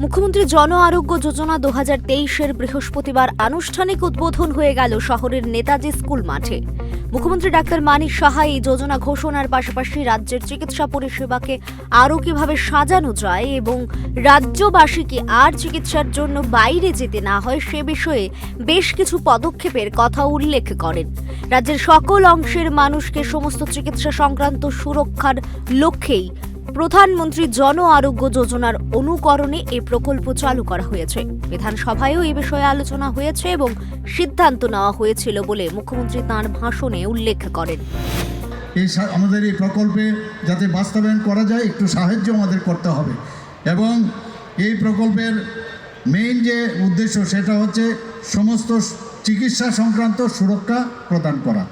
মুখ্যমন্ত্রী জন আরোগ্য যোজনা দু হাজার তেইশের বৃহস্পতিবার আনুষ্ঠানিক উদ্বোধন হয়ে গেল শহরের নেতাজি স্কুল মাঠে। মুখ্যমন্ত্রী ডাক্তার মানিক সাহা এই যোজনা ঘোষণার পাশাপাশি রাজ্যের চিকিৎসা পরিষেবাকে আরও কীভাবে সাজানো যায় এবং রাজ্যবাসীকে আর চিকিৎসার জন্য বাইরে যেতে না হয় সে বিষয়ে বেশ কিছু পদক্ষেপের কথা উল্লেখ করেন। রাজ্যের সকল অংশের মানুষকে সমস্ত চিকিৎসা সংক্রান্ত সুরক্ষার লক্ষ্যেই প্রধানমন্ত্রী জন আরোগ্য যোজনার অনুকরণে এই প্রকল্প চালু করা হয়েছে। বিধানসভায়ও এ বিষয়ে আলোচনা হয়েছে এবং সিদ্ধান্ত নেওয়া হয়েছিল বলে মুখ্যমন্ত্রী তাঁর ভাষণে উল্লেখ করেন। এই আমাদের এই প্রকল্পে যাতে বাস্তবায়ন করা যায়, একটু সাহায্য আমাদের করতে হবে। এবং এই প্রকল্পের মেইন যে উদ্দেশ্য, সেটা হচ্ছে সমস্ত চিকিৎসা সংক্রান্ত সুরক্ষা প্রদান করা।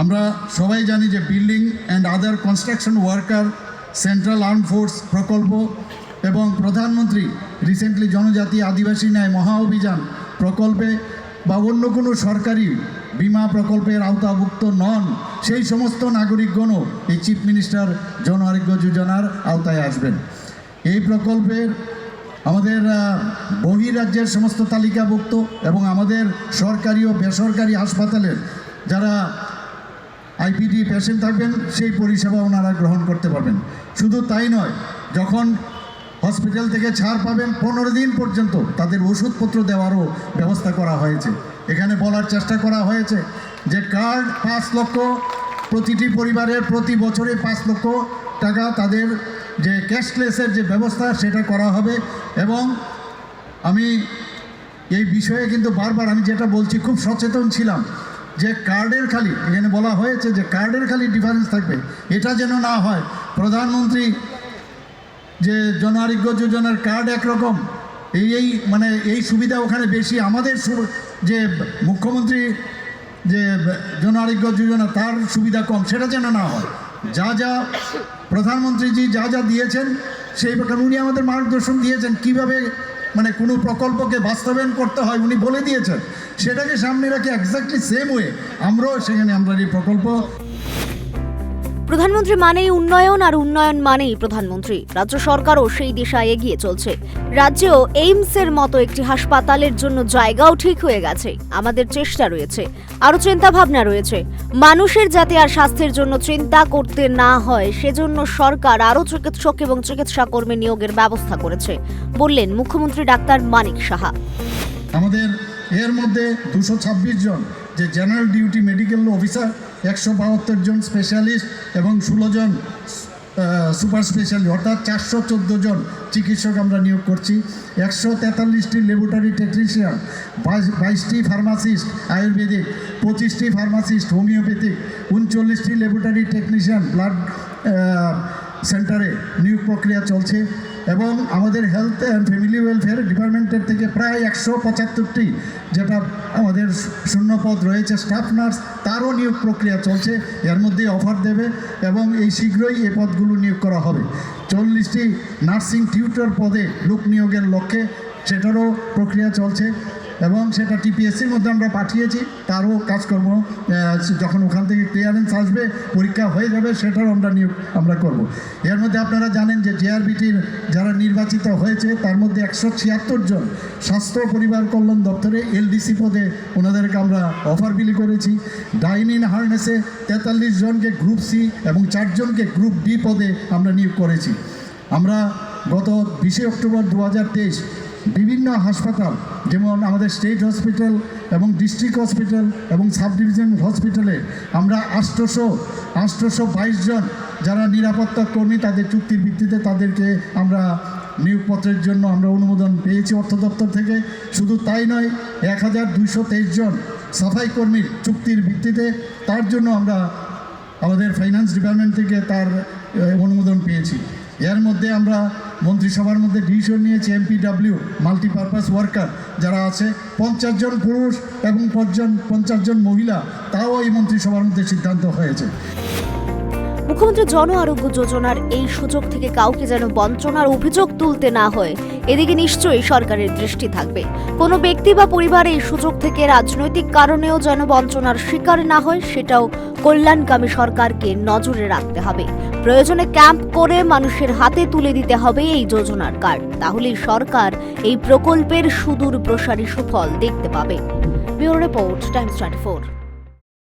আমরা সবাই জানি যে building and other construction worker central arm force প্রকল্প এবং প্রধানমন্ত্রী রিসেন্টলি জনজাতি আদিবাসী ন্যায় মহা অভিযান প্রকল্পে বা অন্য কোনো সরকারি বিমা প্রকল্পের আওতাভুক্ত নন, সেই সমস্ত নাগরিকগণও এই চিফ মিনিস্টার জন আরোগ্য যোজনার আওতায় আসবেন। এই প্রকল্পের আমাদের বহিরাজ্যের সমস্ত তালিকাভুক্ত এবং আমাদের সরকারি ও বেসরকারি হাসপাতালের যারা আইপিডি পেশেন্ট থাকবেন, সেই পরিষেবা ওনারা গ্রহণ করতে পারবেন। শুধু তাই নয়, যখন হসপিটাল থেকে ছাড় পাবেন, পনেরো দিন পর্যন্ত তাদের ওষুধপত্র দেওয়ারও ব্যবস্থা করা হয়েছে। এখানে বলার চেষ্টা করা হয়েছে যে কার্ড পাঁচ লক্ষ, প্রতিটি পরিবারের প্রতি বছরে পাঁচ লক্ষ টাকা তাদের যে ক্যাশলেসের যে ব্যবস্থা, সেটা করা হবে এবং আমি এই বিষয়ে কিন্তু বারবার আমি যেটা বলছি, খুব সচেতন ছিলাম। যে কার্ডের খালি, এখানে বলা হয়েছে যে কার্ডের খালি ডিফারেন্স থাকবে। এটা যেন না হয়, প্রধানমন্ত্রী যে জন আরোগ্য যোজনার কার্ড একরকম, এই এই মানে এই সুবিধা ওখানে বেশি, আমাদের যে মুখ্যমন্ত্রী যে জন আরোগ্য যোজনা, তার সুবিধা কম, সেটা যেন না হয়। যা যা প্রধানমন্ত্রীজি যা যা দিয়েছেন, সেই প্রকার উনি আমাদের মার্গদর্শন দিয়েছেন, কীভাবে মানে কোনো প্রকল্পকে বাস্তবায়ন করতে হয়, উনি বলে দিয়েছেন। সেটাকে সামনে রাখি একজাক্টলি সেম ওয়ে আমরাও সেখানে আমরা এই প্রকল্প প্রধানমন্ত্রী মানেই উন্নয়ন আর উন্নয়ন মানেই প্রধানমন্ত্রী। রাজ্য সরকারও সেই দিশায় এগিয়ে চলছে। রাজ্যেও এইমসের মতো একটি হাসপাতালের জন্য জায়গাও ঠিক হয়ে গেছে। আমাদের চেষ্টা রয়েছে। আরও চিন্তা ভাবনা রয়েছে। মানুষের যাতে আর স্বাস্থ্যের জন্য চিন্তা করতে না হয়, সেজন্য সরকার আরও চিকিৎসক এবং চিকিৎসা কর্মী নিয়োগের ব্যবস্থা করেছে, বললেন মুখ্যমন্ত্রী ডাক্তার মানিক সাহা। আমাদের এর মধ্যে দুশো জন যে জেনারেল ডিউটি মেডিকেল অফিসার একশো বাহাত্তর জন স্পেশালিস্ট এবং ষোলো জন সুপার স্পেশালিস্ট অর্থাৎ চারশো চোদ্দ জন চিকিৎসক আমরা নিয়োগ করছি। একশো তেতাল্লিশটি লেবরেটরি টেকনিশিয়ান বাইশটি ফার্মাসিস্ট আয়ুর্বেদিক, পঁচিশটি ফার্মাসিস্ট হোমিওপ্যাথিক উনচল্লিশটি লেবরেটরি টেকনিশিয়ান ব্লাড সেন্টারে নিয়োগ প্রক্রিয়া চলছে। এবং আমাদের হেলথ অ্যান্ড ফ্যামিলি ওয়েলফেয়ার ডিপার্টমেন্টের থেকে প্রায় একশো পঁচাত্তরটি যেটা আমাদের শূন্যপদ রয়েছে স্টাফ নার্স তারও নিয়োগ প্রক্রিয়া চলছে, এর মধ্যে অফার দেবে এবং এই শীঘ্রই এ পদগুলো নিয়োগ করা হবে। চল্লিশটি নার্সিং টিউটর পদে লোক নিয়োগের লক্ষ্যে, সেটারও প্রক্রিয়া চলছে। এবং সেটা টিপিএসসির মধ্যে আমরা পাঠিয়েছি, তারও কাজকর্ম যখন ওখান থেকে ক্লিয়ারেন্স আসবে, পরীক্ষা হয়ে যাবে সেটাও আমরা নিয়োগ আমরা করব। এর মধ্যে আপনারা জানেন যে জেআরবিটির যারা নির্বাচিত হয়েছে, তার মধ্যে একশো ছিয়াত্তর জন স্বাস্থ্য পরিবার কল্যাণ দপ্তরে এলডিসি পদে ওনাদেরকে আমরা অফার বিলি করেছি। ডাইন ইন হার্নেসে তেতাল্লিশ জনকে গ্রুপ সি এবং চারজনকে গ্রুপ ডি পদে আমরা নিয়োগ করেছি। আমরা গত বিশে অক্টোবর দু হাজার তেইশ বিভিন্ন হাসপাতাল, যেমন আমাদের স্টেট হসপিটাল এবং ডিস্ট্রিক্ট হসপিটাল এবং সাব ডিভিশন হসপিটালে আমরা আষ্টশো আষ্টশো বাইশ জন যারা নিরাপত্তা কর্মী, তাদের চুক্তির ভিত্তিতে তাদেরকে আমরা নিয়োগপত্রের জন্য আমরা অনুমোদন পেয়েছি অর্থ দপ্তর থেকে। শুধু তাই নয়, এক হাজার দুইশো তেইশ জন সাফাই কর্মীর চুক্তির ভিত্তিতে তার জন্য আমরা আমাদের ফাইন্যান্স ডিপার্টমেন্ট থেকে তার অনুমোদন পেয়েছি। এর মধ্যে আমরা মন্ত্রিসভার মধ্যে ডিসিশন নিয়েছি এমপিডাব্লিউ, মাল্টিপারপাস ওয়ার্কার যারা আছে, পঞ্চাশ জন পুরুষ এবং পঞ্চাশ পঞ্চাশ জন মহিলা, তাও এই মন্ত্রিসভার মধ্যে সিদ্ধান্ত হয়েছে। মুখ্যমন্ত্রী জন আরোগ্য যোজনার এই সুযোগ থেকে কাউকে যেন বঞ্চনার অভিযোগ তুলতে না হয়, এদিকে নিশ্চয়ই সরকারের দৃষ্টি থাকবে। কোনো ব্যক্তি বা পরিবার এই সুযোগ থেকে রাজনৈতিক কারণেও যেন বঞ্চনার শিকার না হয়, সেটাও কল্যাণকামী সরকারকে নজরে রাখতে হবে। প্রয়োজনে ক্যাম্প করে মানুষের হাতে তুলে দিতে হবে এই যোজনার কার্ড। তাহলেই সরকার এই প্রকল্পের সুদূর প্রসারী সুফল দেখতে পাবে। Bureau report, Times twenty